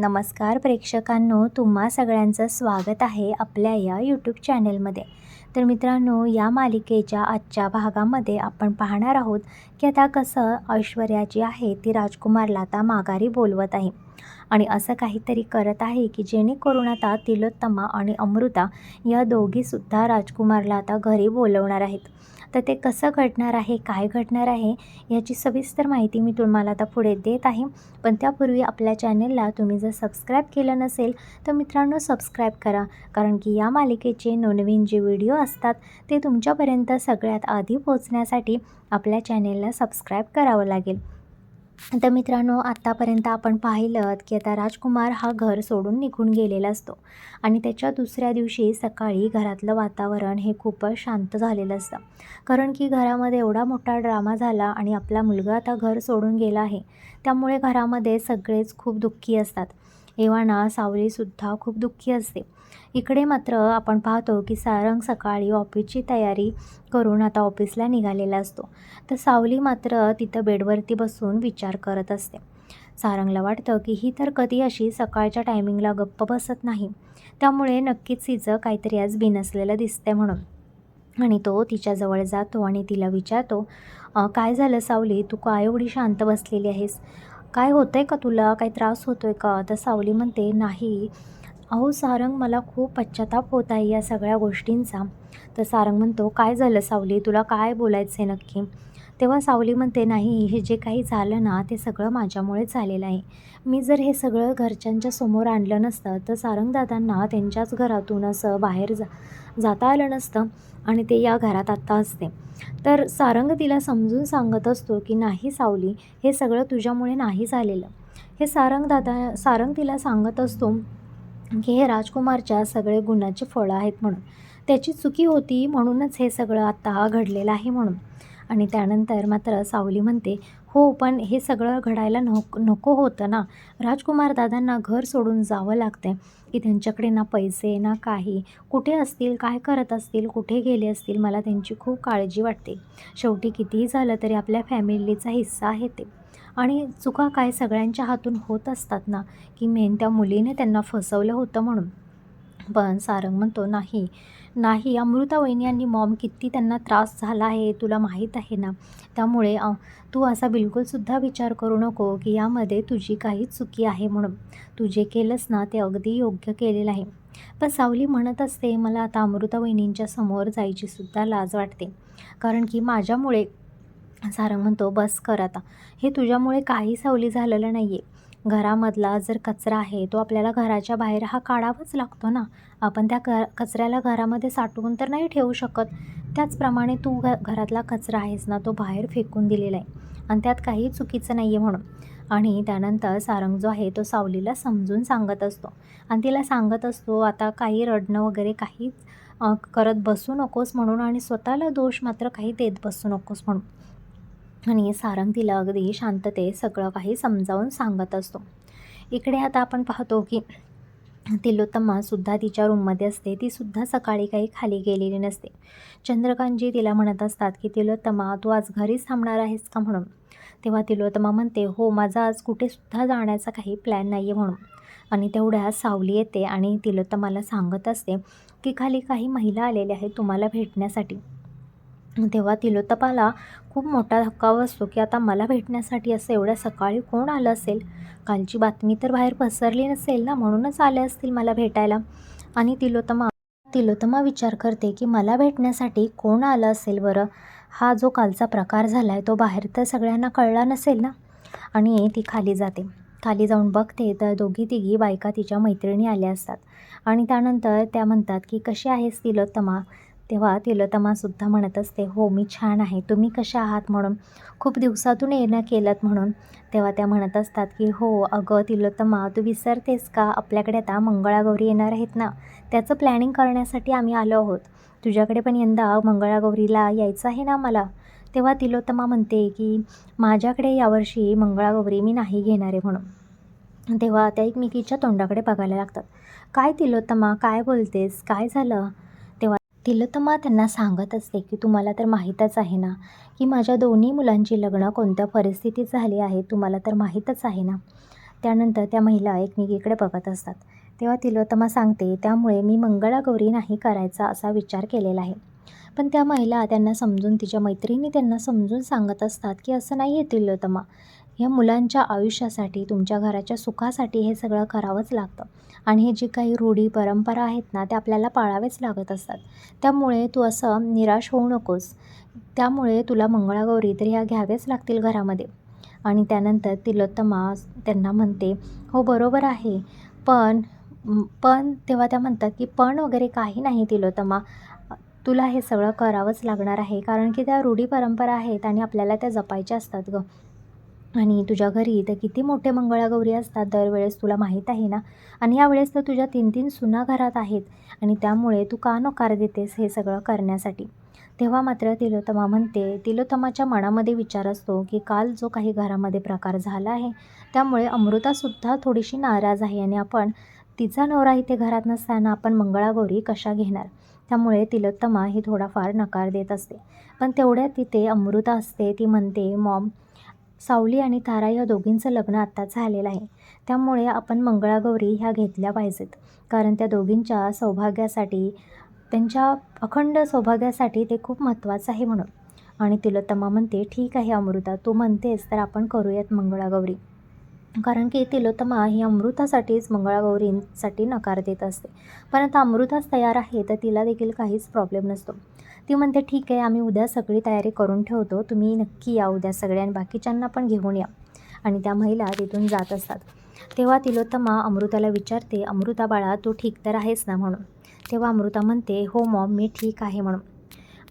नमस्कार प्रेक्षकांनो तुम्हा सगळ्यांचं स्वागत आहे आपल्या या यूट्यूब चॅनलमध्ये तर मित्रांनो या मालिकेच्या आजच्या भागामध्ये आपण पाहणार आहोत की आता कसं ऐश्वर्या जी आहे ती राजकुमारला आता माघारी बोलवत आहे. आणि असं काहीतरी करत आहे की जेणेकरून आता तिलोत्तमा आणि अमृता या दोघीसुद्धा राजकुमारला आता घरी बोलवणार आहेत. तर ते कसं घडणार आहे काय घडणार आहे याची सविस्तर माहिती मी तुम्हाला आता पुढे देत आहे. पण त्यापूर्वी आपल्या चॅनलला तुम्ही जर सबस्क्राईब केलं नसेल तर मित्रांनो सबस्क्राईब करा. कारण की या मालिकेचे नवनवीन जे व्हिडिओ असतात ते तुमच्यापर्यंत सगळ्यात आधी पोहोचण्यासाठी आपल्या चॅनेलला सबस्क्राईब करावं लागेल. तर मित्रांनो आत्तापर्यंत आपण पाहिलं की आता राजकुमार हा घर सोडून निघून गेलेला असतो. आणि त्याच्या दुसऱ्या दिवशी सकाळी घरातलं वातावरण हे खूपच शांत झालेलं असतं. कारण की घरामध्ये एवढा मोठा ड्रामा झाला आणि आपला मुलगा आता घर सोडून गेला आहे. त्यामुळे घरामध्ये सगळेच खूप दुःखी असतात. एव्हाना सावलीसुद्धा खूप दुःखी असते. इकडे मात्र आपण पाहतो की सारंग सकाळी ऑफिसची तयारी करून आता ऑफिसला निघालेला असतो. तर सावली मात्र तिथं बेडवरती बसून विचार करत असते. सारंगला वाटतं की ही तर कधी अशी सकाळच्या टायमिंगला गप्प बसत नाही. त्यामुळे नक्कीच हिचं काहीतरी आज बिनसलेलं दिसतंय म्हणून. आणि तो तिच्याजवळ जातो आणि तिला विचारतो काय झालं सावली? तू का एवढी शांत बसलेली आहेस? काय होतं आहे का तुला? काही त्रास होतो आहे का? तर सावली म्हणते नाही. अहो सारंग मला खूप पश्चाताप होत आहे या सगळ्या गोष्टींचा. तर सारंग म्हणतो काय झालं सावली? तुला काय बोलायचं आहे नक्की? तेव्हा सावली म्हणते नाही हे जे काही झालं ना ते सगळं माझ्यामुळेच झालेलं आहे. मी जर हे सगळं घरच्यांच्या समोर आणलं नसतं तर सारंगदादांना त्यांच्याच घरातून असं बाहेर जा जाता आलं नसतं आणि ते या घरात आत्ता असते. तर सारंग तिला समजून सांगत असतो की नाही सावली हे सगळं तुझ्यामुळे नाही झालेलं. हे सारंगदादा सारंग तिला सांगत असतो की हे राजकुमारच्या सगळे गुणाचे फळं आहेत म्हणून. त्याची चुकी होती म्हणूनच हे सगळं आत्ता घडलेलं आहे म्हणून. आणि त्यानंतर मात्र सावली म्हणते हो पण हे सगळं घडायला नको नको होतं ना. राजकुमार दादांना घर सोडून जावं लागतं की त्यांच्याकडे ना पैसे ना काही. कुठे असतील काय करत असतील कुठे गेले असतील मला त्यांची खूप काळजी वाटते. शेवटी कितीही झालं तरी आपल्या फॅमिलीचा हिस्सा आहे ते. आणि चुका काय सगळ्यांच्या हातून होत असतात ना की मेन त्या मुलीने त्यांना फसवलं होतं म्हणून. पण सारंग म्हणतो नाही. नाही अमृता वहिनी आणि मॉम किती त्यांना त्रास झाला आहे तुला माहीत आहे ना? त्यामुळे तू असा बिलकुलसुद्धा विचार करू नको की यामध्ये तुझी काही चुकी आहे म्हणून. तू जे केलंस ना ते अगदी योग्य केलेलं आहे. पण सावली म्हणत असते मला आता अमृता वहिनींच्या समोर जायची सुद्धा लाज वाटते. कारण की माझ्यामुळे सारंग म्हणतो बस कर आता. हे तुझ्यामुळे काही सावली झालेलं नाही आहे घरामधला जर कचरा आहे तो आपल्याला घराच्या बाहेर हा काढावाच लागतो ना. आपण त्या क कचऱ्याला घरामध्ये साठवून तर नाही ठेवू शकत. त्याचप्रमाणे तू घ घरातला कचरा आहेस ना तो बाहेर फेकून दिलेला आहे. आणि त्यात काही चुकीचं नाही आहे म्हणून. आणि त्यानंतर सारंग जो आहे तो सावलीला समजून सांगत असतो. आणि तिला सांगत असतो आता काही रडणं वगैरे काहीच करत बसू नकोस म्हणून आणि स्वतःला दोष मात्र काही देत बसू नकोस म्हणून. आणि सारंग तिला अगदी शांततेत सगळं काही समजावून सांगत असतो. इकडे आता आपण पाहतो की तिलोत्तमासुद्धा तिच्या रूममध्ये असते. तीसुद्धा सकाळी काही खाली गेलेली नसते. चंद्रकांतजी तिला म्हणत असतात की तिलोत्तमा तू आज घरीच थांबणार आहेस का म्हणून? तेव्हा तिलोत्तमा म्हणते हो माझा आज कुठेसुद्धा जाण्याचा काही प्लॅन नाही आहे म्हणून. आणि तेवढ्या सावली येते आणि तिलोत्तमाला सांगत असते की खाली काही महिला आलेल्या आहेत तुम्हाला भेटण्यासाठी. तेव्हा तिलोत्तमाला खूप मोठा धक्का बसतो की आता मला भेटण्यासाठी असं एवढ्या सकाळी कोण आलं असेल? कालची बातमी तर बाहेर पसरली नसेल ना? म्हणूनच आले असतील मला भेटायला. आणि तिलोत्तमा तिलोत्तमा विचार करते की मला भेटण्यासाठी कोण आलं असेल बरं? हा जो कालचा प्रकार झाला आहे तो बाहेर तर सगळ्यांना कळला नसेल ना? आणि ती खाली जाते. खाली जाऊन बघते तर दोघी तिघी बायका तिच्या मैत्रिणी आल्या असतात. आणि त्यानंतर त्या म्हणतात की कशी आहेस तिलोत्तमा? तेव्हा तिलोतमासुद्धा म्हणत असते हो मी छान आहे. तुम्ही कशा आहात? म्हणून. खूप दिवसातून येणं केलं म्हणून. तेव्हा त्या म्हणत असतात की हो अगं तिलोतमा तू विसरतेस का? आपल्याकडे आता मंगळागौरी येणार आहेत ना. त्याचं प्लॅनिंग करण्यासाठी आम्ही आलो आहोत. तुझ्याकडे पण यंदा मंगळागौरीला यायचं आहे ना मला? तेव्हा तिलोत्तमा म्हणते की माझ्याकडे यावर्षी मंगळागौरी मी नाही घेणार आहे म्हणून. तेव्हा त्या एकमेकीच्या तोंडाकडे बघायला लागतात. काय तिलोत्तमा काय बोलतेस? काय झालं? तिलोत्तमा त्यांना सांगत असते की तुम्हाला तर माहीतच आहे ना की माझ्या दोन्ही मुलांची लग्न कोणत्या परिस्थितीत झाली आहे तुम्हाला तर माहीतच आहे ना. त्यानंतर त्या महिला एकमेकीकडे बघत असतात. तेव्हा तिलोत्तमा सांगते त्यामुळे मी मंगळागौरी नाही करायचा असा विचार केलेला आहे. पण त्या महिला त्यांना समजून तिच्या मैत्रिणी त्यांना समजून सांगत असतात की असं नाही आहे तिलोत्तमा. या मुलांच्या आयुष्यासाठी तुमच्या घराच्या सुखासाठी हे सगळं करावंच लागतं. आणि हे जी काही रूढी परंपरा आहेत ना त्या आपल्याला पाळावेच लागत असतात. त्यामुळे तू असं निराश होऊ नकोस. त्यामुळे तुला मंगळागौरी तर ह्या घ्याव्याच लागतील घरामध्ये. आणि त्यानंतर तिलोत्तमा त्यांना म्हणते हो बरोबर आहे. पण पण तेव्हा त्या म्हणतात की पण वगैरे काही नाही तिलोत्तमा. तुला हे सगळं करावंच लागणार आहे. कारण की त्या रूढी परंपरा आहेत आणि आपल्याला त्या जपायच्या असतात गं. आणि तुझ्या घरी तर किती मोठे मंगळागौरी असतात दरवेळेस तुला माहीत आहे ना? आणि यावेळेस तर तुझ्या तीन तीन सुना घरात आहेत आणि त्यामुळे तू का नकार देतेस हे सगळं करण्यासाठी? तेव्हा मात्र तिलोत्तमा म्हणते तिलोत्तमाच्या मनामध्ये विचार असतो की काल जो काही घरामध्ये प्रकार झाला आहे त्यामुळे अमृतासुद्धा थोडीशी नाराज आहे आणि आपण तिचा नवरा इथे घरात नसताना आपण मंगळागौरी कशा घेणार? त्यामुळे तिलोत्तमा ही थोडाफार नकार देत असते. पण तेवढ्यात तिथे अमृता असते ती म्हणते मॉम सावली आणि तारा या दोघींचं लग्न आत्ताच झालेलं आहे. त्यामुळे आपण मंगळागौरी ह्या घेतल्या पाहिजेत. कारण त्या दोघींच्या सौभाग्यासाठी त्यांच्या अखंड सौभाग्यासाठी ते खूप महत्त्वाचं आहे म्हणून. आणि तिलोत्तमा म्हणते ठीक आहे अमृता तू म्हणतेस तर आपण करूयात मंगळागौरी. कारण की तिलोत्तमा ही अमृतासाठीच मंगळागौरींसाठी नकार देत असते. पण आता अमृताच तयार आहे तर तिला देखील काहीच प्रॉब्लेम नसतो. ती म्हणते ठीक आहे आम्ही उद्या सगळी तयारी करून ठेवतो. तुम्ही नक्की या उद्या सगळ्या आणि बाकीच्यांना पण घेऊन या. आणि त्या महिला तिथून जात असतात. तेव्हा तिलोत्तमा अमृताला विचारते अमृता बाळा तू ठीक तर आहेस ना? म्हणून. तेव्हा अमृता म्हणते हो मॉम मी ठीक आहे म्हणून.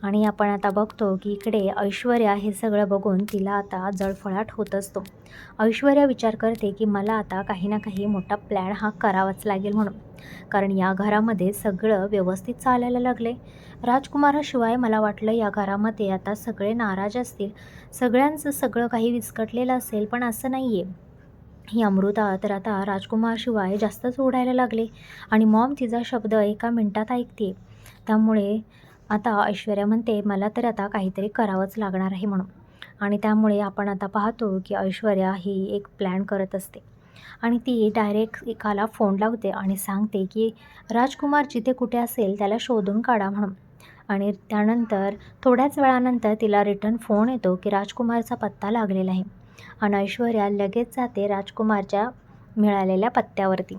आणि आपण आता बघतो की इकडे ऐश्वर्या हे सगळं बघून तिला आता जळफळाट होत असतो. ऐश्वर्या विचार करते की मला आता काही ना काही मोठा प्लॅन हा करावाच लागेल म्हणून. कारण या घरामध्ये सगळं व्यवस्थित चालायला लागले. राजकुमाराशिवाय मला वाटलं या घरामध्ये आता सगळे नाराज असतील. सगळ्यांचं सगळं काही विस्कटलेलं असेल पण असं नाही आहे ही अमृता तर आता राजकुमारशिवाय जास्तच ओढायला लागले आणि मॉम तिचा शब्द एका मिनटात ऐकते. त्यामुळे आता ऐश्वर्या म्हणते मला तर आता काहीतरी करावंच लागणार आहे म्हणून. आणि त्यामुळे आपण आता पाहतो की ऐश्वर्या ही एक प्लॅन करत असते. आणि ती डायरेक्ट एकाला फोन लावते आणि सांगते की राजकुमार जिथे कुठे असेल त्याला शोधून काढा म्हणून. आणि त्यानंतर थोड्याच वेळानंतर तिला रिटर्न फोन येतो की राजकुमारचा पत्ता लागलेला आहे. आणि ऐश्वर्या लगेच जाते राजकुमारच्या मिळालेल्या पत्त्यावरती.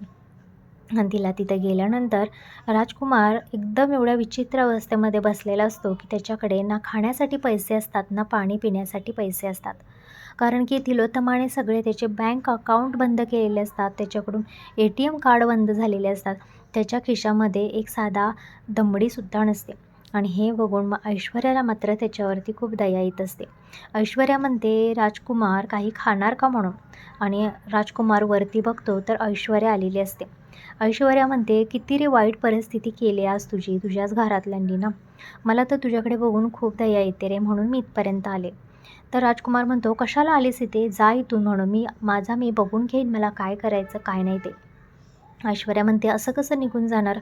आणि तिला तिथे गेल्यानंतर राजकुमार एकदम एवढ्या विचित्र अवस्थेमध्ये बसलेला असतो की त्याच्याकडे ना खाण्यासाठी पैसे असतात ना पाणी पिण्यासाठी पैसे असतात. कारण की तिलोत्तमाने सगळे त्याचे बँक अकाउंट बंद केलेले असतात. त्याच्याकडून ए टी एम कार्ड बंद झालेले असतात. त्याच्या खिशामध्ये एक साधा दमडीसुद्धा नसते. आणि हे बघून मग ऐश्वर्याला मात्र त्याच्यावरती खूप दया येत असते. ऐश्वर्या म्हणते राजकुमार काही खाणार का म्हणून? आणि राजकुमार वरती बघतो तर ऐश्वर्या आलेली असते. ऐश्वर्या म्हणते किती रे वाईट परिस्थिती केली आज तुझी तुझ्याच घरातल्यांनी ना? मला तर तुझ्याकडे बघून खूप दया येते रे म्हणून मी इथपर्यंत आले. तर राजकुमार म्हणतो कशाला आलीस इथे? जा इथून म्हणून. मी माझा मी बघून घेईन मला काय करायचं काय नाही ते. ऐश्वर्या म्हणते असं कसं निघून जाणार?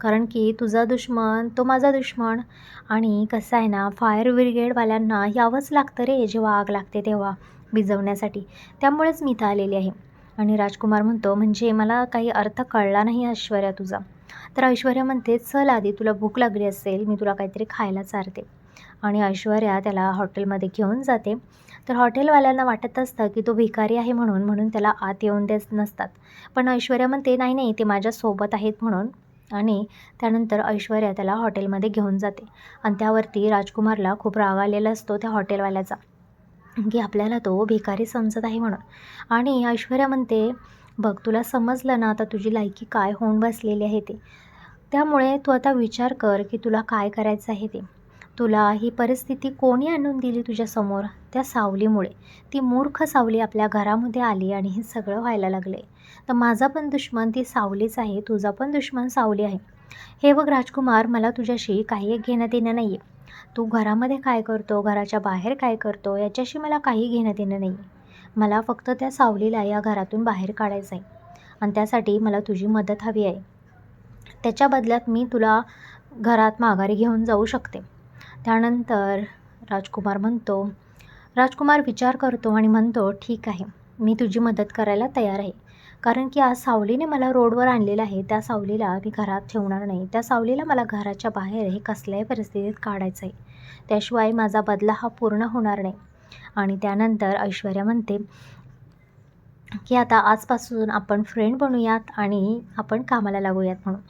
कारण की तुझा दुश्मन तो माझा दुश्मन. आणि कसं आहे ना फायर ब्रिगेडवाल्यांना यावंच लागतं रे जेव्हा आग लागते तेव्हा भिजवण्यासाठी. त्यामुळेच मी इथं आलेली आहे. आणि राजकुमार म्हणतो म्हणजे मला काही अर्थ कळला नाही ऐश्वर्या तुझा. तर ऐश्वर्या म्हणते चल आधी तुला भूक लागली असेल मी तुला काहीतरी खायला चारते. आणि ऐश्वर्या त्याला हॉटेलमध्ये घेऊन जाते. तर हॉटेलवाल्यांना वाटत असतं की तो भिकारी आहे म्हणून म्हणून त्याला आत येऊन देत नसतात. पण ऐश्वर्या म्हणते नाही नाही ते माझ्यासोबत आहेत म्हणून. आणि त्यानंतर ऐश्वर्या त्याला हॉटेलमध्ये घेऊन जाते. आणि त्यावरती राजकुमारला खूप राग आलेला असतो त्या हॉटेलवाल्याचा की आपल्याला तो भिकारी समजत आहे म्हणून. आणि ऐश्वर्या म्हणते बघ तुला समजलं ना आता तुझी लायकी काय होऊन बसलेली आहे ते. त्यामुळे तू आता विचार कर की तुला काय करायचं आहे ते. तुला ही परिस्थिती कोणी आणून दिली तुझ्यासमोर? त्या सावलीमुळे. ती मूर्ख सावली आपल्या घरामध्ये आली आणि हे सगळं व्हायला लागले. तर माझा पण दुश्मन ती सावलीच आहे तुझा पण दुश्मन सावली आहे. हे बघ राजकुमार मला तुझ्याशी काही एक घेणं देणं नाही आहे तू घरामध्ये काय करतो? घराच्या बाहेर काय करतो? याच्याशी मला काही घेणं देणं नाही आहे मला फक्त त्या सावलीला या घरातून बाहेर काढायचं आहे. आणि त्यासाठी मला तुझी मदत हवी आहे. त्याच्या बदल्यात मी तुला घरात माघारी घेऊन जाऊ शकते. त्यानंतर राजकुमार म्हणतो राजकुमार विचार करतो आणि म्हणतो ठीक आहे मी तुझी मदत करायला तयार आहे. कारण की आज सावलीने मला रोडवर आणलेलं आहे. त्या सावलीला मी घरात ठेवणार नाही. त्या सावलीला मला घराच्या बाहेर हे कसल्याही परिस्थितीत काढायचं आहे. त्याशिवाय माझा बदला हा पूर्ण होणार नाही. आणि त्यानंतर ऐश्वर्या म्हणते की आता आजपासून आपण फ्रेंड बनूयात आणि आपण कामाला लागूयात म्हणून.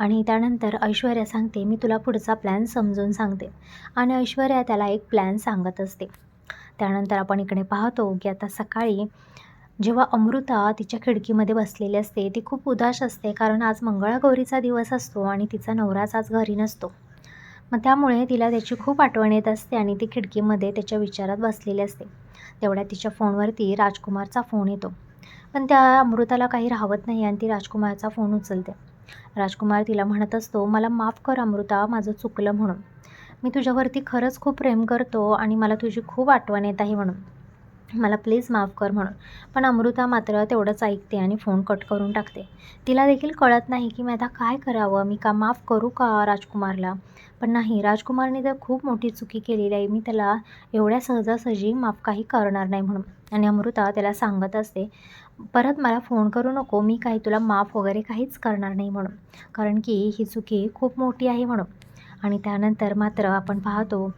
आणि त्यानंतर ऐश्वर्या सांगते मी तुला पुढचा प्लॅन समजून सांगते. आणि ऐश्वर्या त्याला एक प्लॅन सांगत असते. त्यानंतर आपण इकडे पाहतो की आता सकाळी जेव्हा अमृता तिच्या खिडकीमध्ये बसलेली असते ती खूप उदास असते कारण आज मंगळागौरीचा दिवस असतो आणि तिचा नवराच आज घरी नसतो. मग त्यामुळे तिला त्याची खूप आठवण येत असते आणि ती खिडकीमध्ये त्याच्या विचारात बसलेली असते. तेवढ्या तिच्या फोनवरती राजकुमारचा फोन येतो. पण त्या अमृताला काही राहत नाही आणि ती राजकुमारचा फोन उचलते. राजकुमार तिला म्हणत असतो मला माफ कर अमृता माझं चुकलं म्हणून. मी तुझ्यावरती खरंच खूप प्रेम करतो आणि मला तुझी खूप आठवण येत आहे म्हणून. मला प्लीज माफ कर म्हणून. पण अमृता मात्र तेवढंच ऐकते आणि फोन कट करून टाकते. तिला देखील कळत नाही की मी आता काय करावं मी का माफ करू का राजकुमारला? पण नाही राजकुमारने तर खूप मोठी चुकी केलेली आहे. मी त्याला एवढ्या सहजासहजी माफ काही करणार नाही म्हणून. आणि अमृता त्याला सांगत असते परत मला फोन करू नको मी काही तुला माफ वगैरे काहीच करणार नाही म्हणून. कारण की ही चुकी खूप मोठी आहे म्हणून. आणि त्यानंतर मात्र आपण पाहतो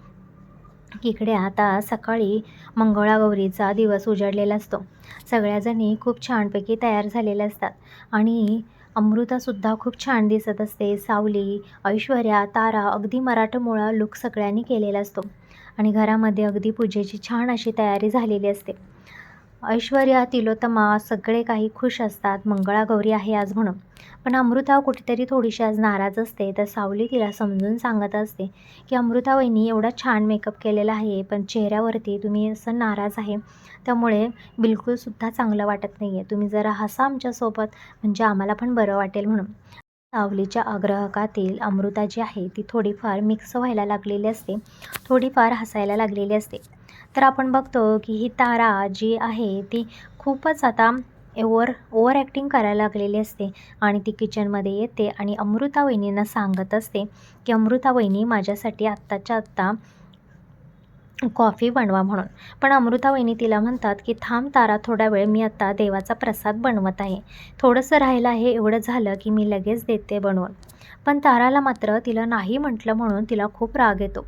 की इकडे आता सकाळी मंगळागौरीचा दिवस उजाडलेला असतो. सगळ्याजणी खूप छानपैकी तयार झालेल्या असतात. आणि अमृतासुद्धा खूप छान दिसत असते. सावली ऐश्वर्या तारा अगदी मराठमोळा लुक सगळ्यांनी केलेला असतो. आणि घरामध्ये अगदी पूजेची छान अशी तयारी झालेली असते. ऐश्वर्या तिलोत्तमा सगळे काही खुश असतात. मंगळागौरी आहे आज म्हणून. पण अमृता कुठेतरी थोडीशी आज नाराज असते. तर सावली तिला समजून सांगत असते की अमृता वहिनी एवढा छान मेकअप केलेला आहे पण चेहऱ्यावरती तुम्ही असं नाराज आहे. त्यामुळे बिलकुलसुद्धा चांगलं वाटत नाही आहे तुम्ही जरा हसा आमच्यासोबत म्हणजे आम्हाला पण बरं वाटेल म्हणून. सावलीच्या अग्रहकातील अमृता जी आहे ती थोडीफार मिक्स व्हायला लागलेली असते. थोडीफार हसायला लागलेली असते. तर आपण बघतो की ही तारा जी आहे ती खूपच आता ओवर ओव्हर ॲक्टिंग करायला लागलेली असते आणि ती किचनमध्ये येते आणि अमृता वहिनींना सांगत असते की अमृता वहिनी माझ्यासाठी आत्ताच्या आत्ता कॉफी बनवा म्हणून. पण अमृता वहिनी तिला म्हणतात की थांब तारा थोडा वेळ मी आत्ता देवाचा प्रसाद बनवत आहे. थोडंसं राहिलं आहे एवढं झालं की मी लगेच देते बनवून. पण ताराला मात्र तिला नाही म्हटलं म्हणून तिला खूप राग येतो.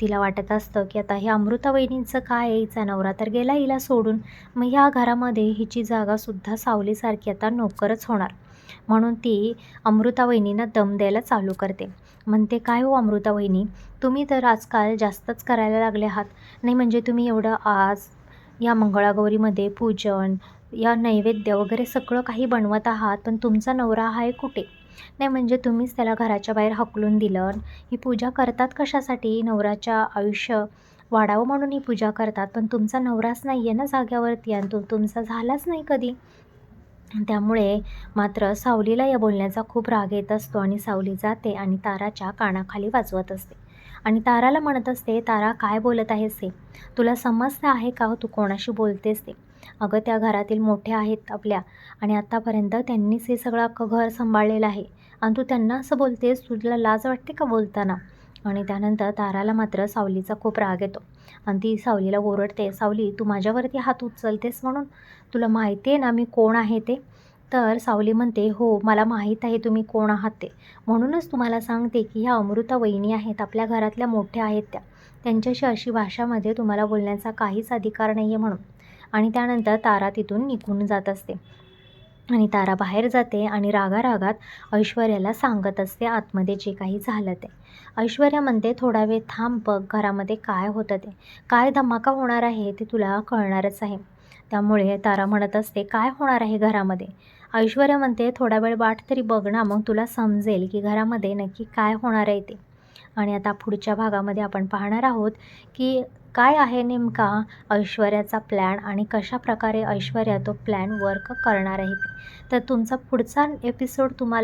तिला वाटत असतं की आता हे अमृतावहिनींचं काय आहे? हिचा नवरा तर गेला हिला सोडून. मग ह्या घरामध्ये हिची जागासुद्धा सावलीसारखी आता नोकरच होणार. म्हणून ती अमृता वहिनींना दम द्यायला चालू करते. म्हणते काय हो अमृता वहिनी तुम्ही तर आजकाल जास्तच करायला लागले आहात. नाही म्हणजे तुम्ही एवढं आज या मंगळागौरीमध्ये पूजन या नैवेद्य वगैरे सगळं काही बनवत आहात पण तुमचा नवरा आहे कुठे? नाही म्हणजे तुम्हीच त्याला घराच्या बाहेर हकलून दिलं. ही पूजा करतात कशासाठी? नवराच्या आयुष्य वाढावं म्हणून ही पूजा करतात. पण तुमचा नवराच नाही आहे ना जाग्यावरती आणि तो तुमचा झालाच नाही कधी. त्यामुळे मात्र सावलीला या बोलण्याचा खूप राग येत असतो आणि सावली जाते आणि ताराच्या कानाखाली वाजवत असते. आणि ताराला म्हणत असते तारा काय बोलत आहेस ते तुला समजतं आहे का? तू कोणाशी बोलतेस ते? अगं त्या घरातील मोठ्या आहेत आपल्या आणि आत्तापर्यंत त्यांनीच हे सगळं अख्खं घर सांभाळलेलं आहे. आणि तू त्यांना असं बोलतेस तुला लाज वाटते का बोलताना? आणि त्यानंतर ताराला मात्र सावलीचा खूप राग येतो. आणि ती सावलीला ओरडते सावली तू माझ्यावरती हात उचलतेस म्हणून? तुला माहिती आहे ना मी कोण आहे ते? तर सावली म्हणते हो मला माहीत आहे तुम्ही कोण आहात ते. म्हणूनच तुम्हाला सांगते की ह्या अमृता वहिनी आहेत आपल्या घरातल्या मोठ्या आहेत त्या. त्यांच्याशी अशी भाषामध्ये तुम्हाला बोलण्याचा काहीच अधिकार नाही आहे म्हणून. आणि त्यानंतर तारा तिथून निघून जात असते. आणि तारा बाहेर जाते आणि रागारागात ऐश्वर्याला सांगत असते आतमध्ये जे काही झालं ते. ऐश्वर्या म्हणते थोडा वेळ थांब बघ घरामध्ये काय होतं ते. काय धमाका होणार आहे ते तुला कळणारच आहे. त्यामुळे तारा म्हणत असते काय होणार आहे घरामध्ये? ऐश्वर्या म्हणते थोडा वेळ वाट तरी बघ ना मग तुला समजेल की घरामध्ये नक्की काय होणार आहे ते. आणि आता पुढच्या भागामध्ये आपण पाहणार आहोत की काय आहे नेमका ऐश्वर्याचा प्लॅन आणि कशा प्रकारे ऐश्वर्या तो प्लॅन वर्क करणार आहे तर तुमचा पुढचा एपिसोड तुम्हाला